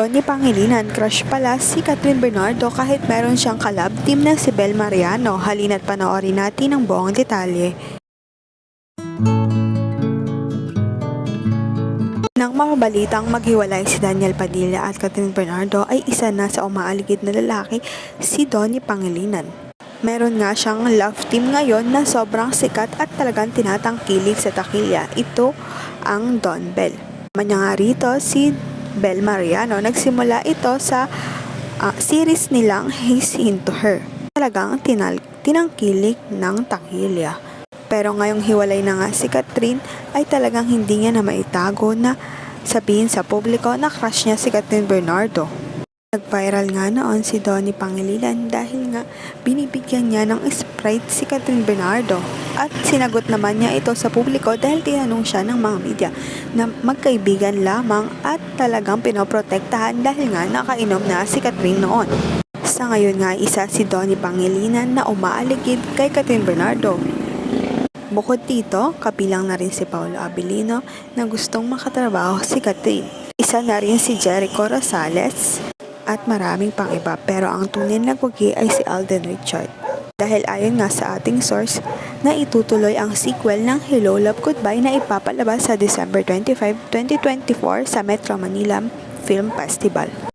Donnie Pangilinan, crush pala si Catherine Bernardo kahit meron siyang kalab team na si Bel Mariano. Halina't panoorin natin ang buong detalye. Nang makabalitang maghiwalay si Daniel Padilla at Catherine Bernardo ay isa na sa umaaligid na lalaki si Donnie Pangilinan. Meron nga siyang love team ngayon na sobrang sikat at talagang tinatangkilik sa takilya. Ito ang Don Bell. Manya nga rito si Bel Mariano. Nagsimula ito sa ah, series nilang He's Into Her. Talagang tinal tinangkilik ng takilya. Pero ngayong hiwalay na nga si Catherine ay talagang hindi niya na maitago na sabihin sa publiko na crush niya si Catherine Bernardo. Nag-viral nga noon si Donnie Pangilinan dahil nga binibigyan niya ng Sprite si Catherine Bernardo. At sinagot naman niya ito sa publiko dahil tinanong siya ng mga media na magkaibigan lamang at talagang pinoprotektahan dahil nga nakainom na si Catherine noon. Sa ngayon nga isa si Donnie Pangilinan na umaaligid kay Catherine Bernardo. Bukod dito, kabilang na rin si Paolo Abilino na gustong makatrabaho si Catherine. Isa na rin si Jericho Rosales at maraming pang iba pero ang tunay na nagwagi ay si Alden Richard. Dahil ayon nga sa ating source na itutuloy ang sequel ng Hello Love Goodbye na ipapalabas sa December 25, 2024 sa Metro Manila Film Festival.